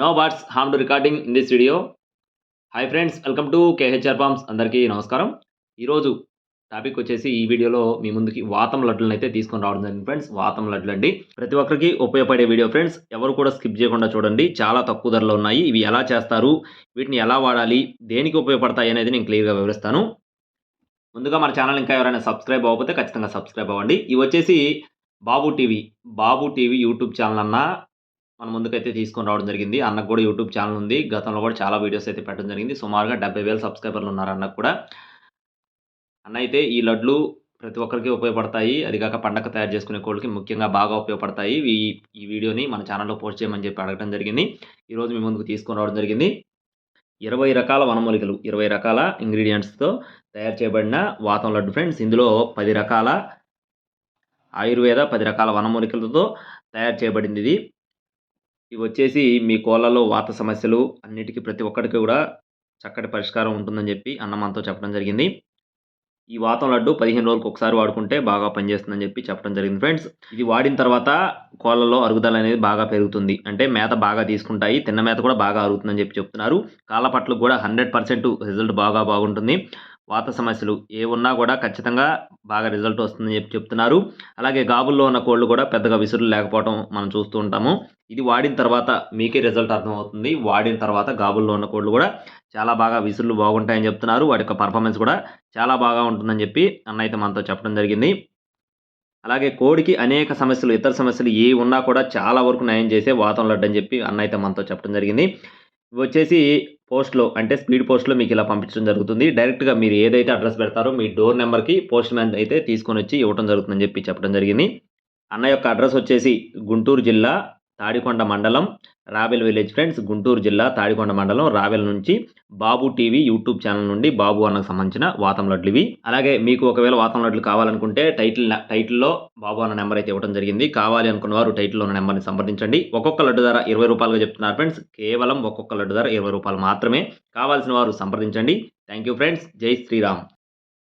No what's ham to recording in this video hi friends welcome to KHR farms అందరికీ నమస్కారం. ఈరోజు topic వచ్చేసి ఈ వీడియోలో మీ ముందుకి వాతం లడ్లను అయితే తీసుకొని రావడం జరిగింది ఫ్రెండ్స్ వాతం లడ్లు అండి. ప్రతి ఒక్కరికి ఉపయోగపడే వీడియో ఫ్రెండ్స్ ఎవరు కూడా స్కిప్ చేయకుండా చూడండి. చాలా తక్కువ ధరలో ఉన్నాయి. ఇవి ఎలా చేస్తారు? వీటిని ఎలా వాడాలి? దేనికి ఉపయోగపడతాయి అనేది నేను క్లియర్గా వివరిస్తాను. ముందుగా మన ఛానల్ ఇంకా ఎవరైనా సబ్స్క్రైబ్ అవ్వకపోతే ఖచ్చితంగా సబ్స్క్రైబ్ అవ్వండి. ఇవి వచ్చేసి Babu TV Babu TV YouTube channel అన్న మన ముందుకైతే తీసుకొని రావడం జరిగింది. అన్నకు కూడా యూట్యూబ్ ఛానల్ ఉంది. గతంలో కూడా చాలా వీడియోస్ అయితే పెట్టడం జరిగింది. సుమారుగా డెబ్బై వేల సబ్స్క్రైబర్లు ఉన్నారు అన్నకు కూడా. అన్న అయితే ఈ లడ్లు ప్రతి ఒక్కరికి ఉపయోగపడతాయి. అది కాక పండగ తయారు చేసుకునే కోళ్ళకి ముఖ్యంగా బాగా ఉపయోగపడతాయి. ఈ ఈ వీడియోని మన ఛానల్లో పోస్ట్ చేయమని చెప్పి అడగడం జరిగింది. ఈరోజు మీ ముందుకు తీసుకొని రావడం జరిగింది. ఇరవై రకాల వనమూలికలు ఇరవై రకాల ఇంగ్రీడియంట్స్తో తయారు చేయబడిన వాతం లడ్డు ఫ్రెండ్స్. ఇందులో పది రకాల ఆయుర్వేద పది రకాల వనమూలికలతో తయారు చేయబడింది ఇది. ఇవి వచ్చేసి మీ కోళ్ళలో వాత సమస్యలు అన్నిటికీ ప్రతి ఒక్కరికి కూడా చక్కటి పరిష్కారం ఉంటుందని చెప్పి అన్న మనతో చెప్పడం జరిగింది. ఈ వాతం లడ్డు పదిహేను రోజులకు ఒకసారి వాడుకుంటే బాగా పనిచేస్తుందని చెప్పి చెప్పడం జరిగింది ఫ్రెండ్స్. ఇది వాడిన తర్వాత కోళ్ళలో అరుగుదల అనేది బాగా పెరుగుతుంది. అంటే మేత బాగా తీసుకుంటాయి. తిన్న మేత కూడా బాగా అరుగుతుందని చెప్పి చెప్తున్నారు. కాళ్ళ పట్ల కూడా హండ్రెడ్ పర్సెంట్ రిజల్ట్ బాగా బాగుంటుంది. వాత సమస్యలు ఏ ఉన్నా కూడా ఖచ్చితంగా బాగా రిజల్ట్ వస్తుందని చెప్పి చెప్తున్నారు. అలాగే గాబుల్లో ఉన్న కోళ్ళు కూడా పెద్దగా విసురులు లేకపోవడం మనం చూస్తూ ఉంటాము. ఇది వాడిన తర్వాత మీకే రిజల్ట్ అర్థమవుతుంది. వాడిన తర్వాత గాబుల్లో ఉన్న కోళ్ళు కూడా చాలా బాగా విసురులు బాగుంటాయని చెప్తున్నారు. వాటి యొక్క పర్ఫార్మెన్స్ కూడా చాలా బాగా ఉంటుందని చెప్పి అన్న అయితే మనతో చెప్పడం జరిగింది. అలాగే కోడికి అనేక సమస్యలు ఇతర సమస్యలు ఏ ఉన్నా కూడా చాలా వరకు నయం చేసే వాతం లడ్డని చెప్పి అన్న అయితే మనతో చెప్పడం జరిగింది. వచ్చేసి పోస్ట్లో అంటే స్పీడ్ పోస్ట్లో మీకు ఇలా పంపించడం జరుగుతుంది. డైరెక్ట్గా మీరు ఏదైతే అడ్రస్ పెడతారో మీ డోర్ నెంబర్కి పోస్ట్ మ్యాన్ అయితే తీసుకొని వచ్చి ఇవ్వడం జరుగుతుందని చెప్పి చెప్పడం జరిగింది. అన్న యొక్క అడ్రస్ వచ్చేసి గుంటూరు జిల్లా తాడికొండ మండలం రావెల్ విలేజ్ ఫ్రెండ్స్ గుంటూరు జిల్లా తాడికొండ మండలం రావెల్ నుంచి బాబు టీవీ యూట్యూబ్ ఛానల్ నుండి బాబు అన్నకు సంబంధించిన వాతం లడ్లు ఇవి. అలాగే మీకు ఒకవేళ వాతం లడ్లు కావాలనుకుంటే టైటిల్ టైటిల్లో బాబు అన్న నెంబర్ అయితే ఇవ్వడం జరిగింది. కావాలి అనుకున్న వారు టైటిల్లో ఉన్న నెంబర్ని సంప్రదించండి. ఒక్కొక్క లడ్డు ధర ఇరవై రూపాయలుగా చెప్తున్నారు ఫ్రెండ్స్. కేవలం ఒక్కొక్క లడ్డు ధర ఇరవై రూపాయలు మాత్రమే. కావాల్సిన వారు సంప్రదించండి. Thank you friends. Jai Shriram.